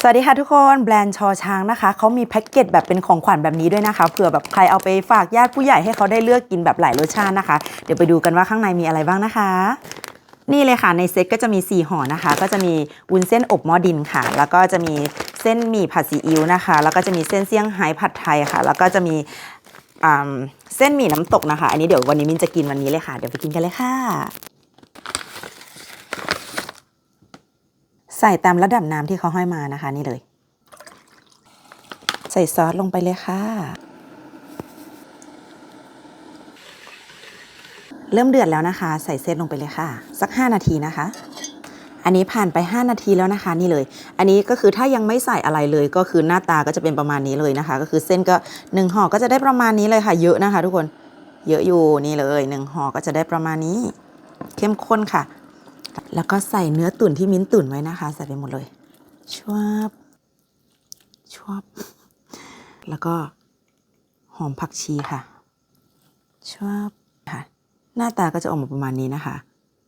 สวัสดีค่ะทุกคนแบรนด์ชอช้างนะคะเขามีแพ็กเกจแบบเป็นของขวัญแบบนี้ด้วยนะคะเผื่อแบบใครเอาไปฝากญาติผู้ใหญ่ให้เขาได้เลือกกินแบบหลายรสชาตินะคะ เดี๋ยวไปดูกันว่าข้างในมีอะไรบ้างนะคะ นี่เลยค่ะในเซ็ตก็จะมี 4ห่อนะคะ ก็จะมีวุ้นเส้นอบหม้อดินค่ะ แล้วก็จะมีเส้นหมี่ผัดซีอิ๊วนะคะ แล้วก็จะมีเส้นเซี่ยงไฮ้ผัดไทยค่ะ แล้วก็จะมีอ่าเส้นหมี่น้ำตกนะคะ อันนี้เดี๋ยววันนี้มินจะกินวันนี้เลยค่ะ เดี๋ยวไปกินกันเลยค่ะ ใส่ตามระดับน้ำที่เขาให้มานะคะนี่เลย ใส่ซอสลงไปเลยค่ะ เริ่มเดือดแล้วนะคะ ใส่เส้นลงไปเลยค่ะ สัก 5 นาทีนะคะ อันนี้ผ่านไป 5 นาทีแล้วนะคะนี่เลย อันนี้ก็คือถ้ายังไม่ใส่อะไรเลย ก็คือหน้าตาก็จะเป็นประมาณนี้เลยนะคะ ก็คือเส้นก็หนึ่งห่อก็จะได้ประมาณนี้เลยค่ะ เยอะนะคะ ทุกคนเยอะอยู่นี่เลยหนึ่งห่อก็จะได้ประมาณนี้ เข้มข้นค่ะ แล้วก็ใส่เนื้อตุ๋นที่มิ้นตุ๋นไว้นะคะ ใส่ไปหมดเลยชวบชวบแล้วก็หอมผักชีค่ะชวบค่ะ หน้าตาก็จะออกมาประมาณนี้นะคะ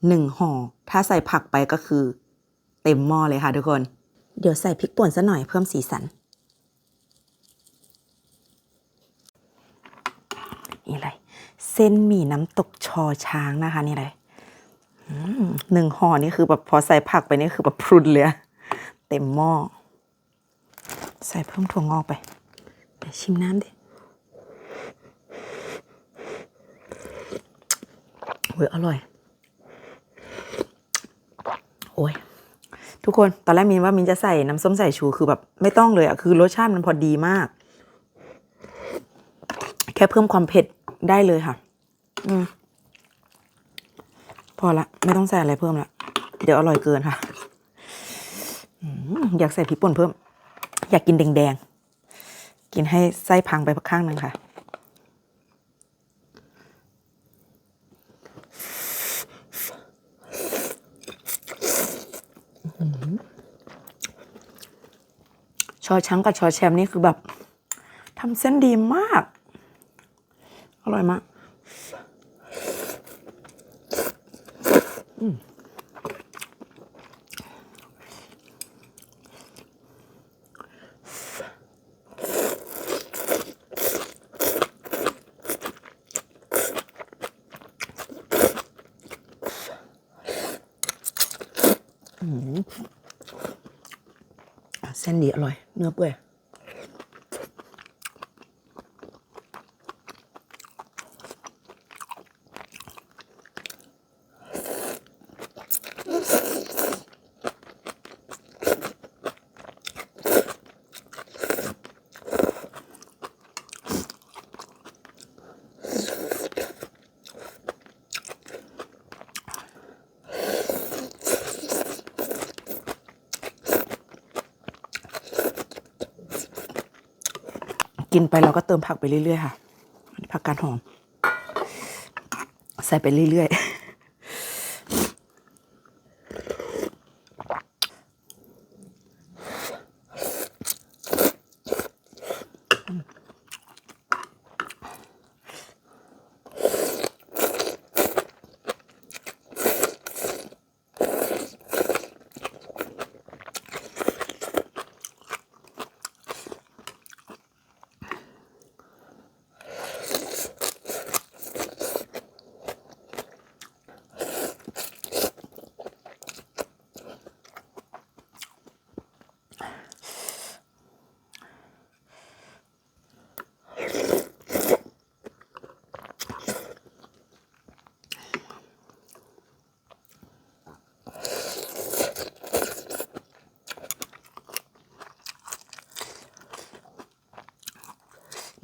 หนึ่งห่อถ้าใส่ผักไปก็คือ เต็มหม้อเลยค่ะทุกคน เดี๋ยวใส่พริกป่นซะหน่อยเพิ่มสีสันนี่เลยเส้นหมี่น้ำตกชอช้างนะคะนี่เลย หนึ่งห่อนี่คือแบบพอใส่ผักไปนี่คือแบบพรุนเลยเต็มหม้อ ใส่เพิ่มถั่วงอกไปเดี๋ยวชิมน้ำดิโอ้ยอร่อย โอ้ยทุกคน ตอนแรกมินว่ามินจะใส่น้ำส้มสายชูคือแบบไม่ต้องเลยอะคือรสชาติมันพอดีมาก แค่เพิ่มความเผ็ดได้เลยค่ะ อืม พอละ ไม่ต้องใส่อะไรเพิ่มละ เดี๋ยวอร่อยเกินค่ะอยากใส่พริกป่นเพิ่ม อยากกินแดงๆ กินให้ไส้พังไปข้างหนึ่งค่ะอชอช้างกับชอแชมป์นี่คือแบบทำเส้นดีมาก อร่อยมาก เส้นดีอร่ กินไปเราก็เติมผักไปเรื่อยๆค่ะนี่ผักกาดหอม ใส่ไปเรื่อยๆ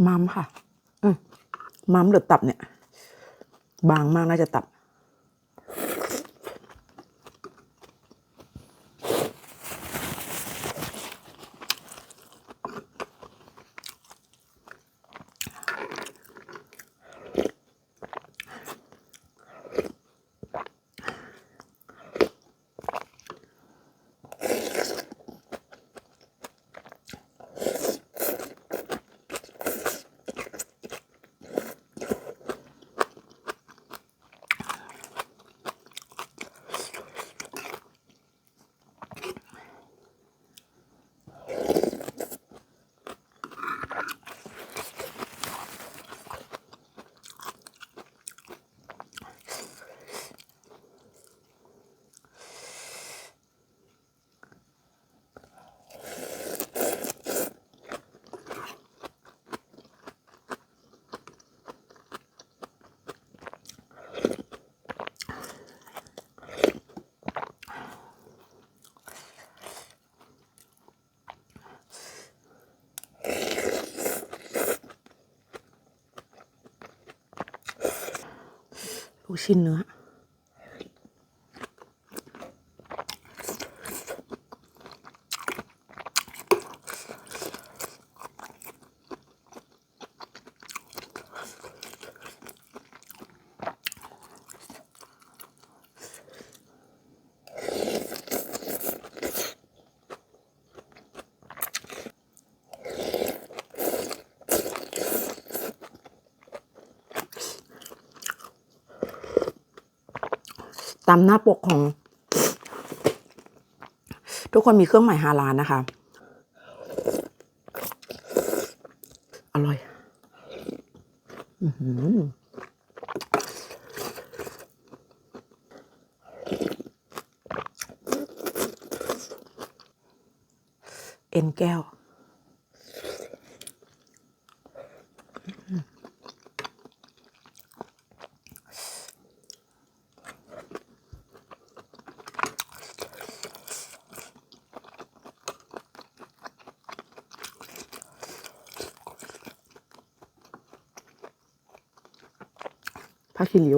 มัมค่ะอืมมัมหรือตับเนี่ย บางมากน่าจะตับ ลูกชิ้นเนื้อ ตามหน้าปกของ ทุกคนมีเครื่องหมายฮาลานนะคะ อร่อยอือเอ็นแก้ว ผ้าคีริ้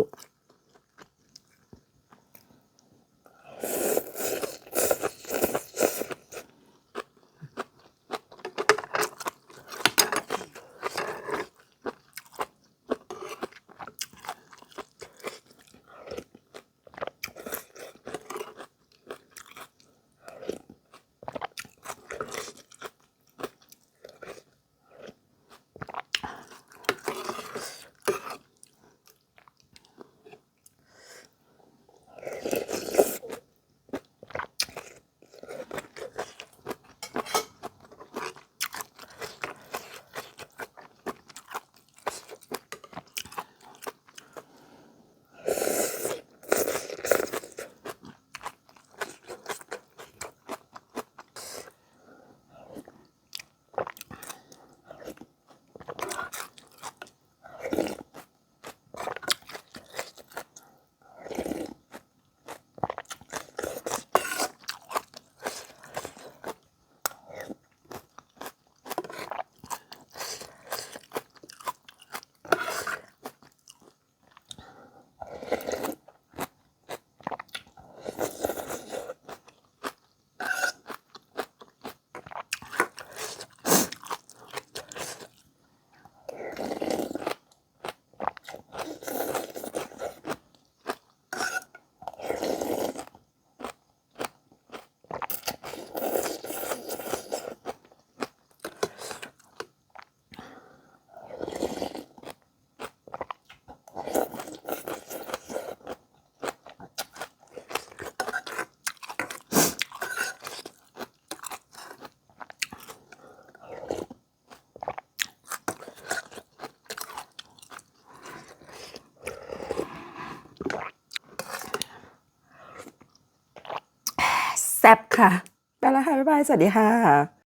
ค่ะ ไปแล้วค่ะ บ๊ายบาย สวัสดีค่ะ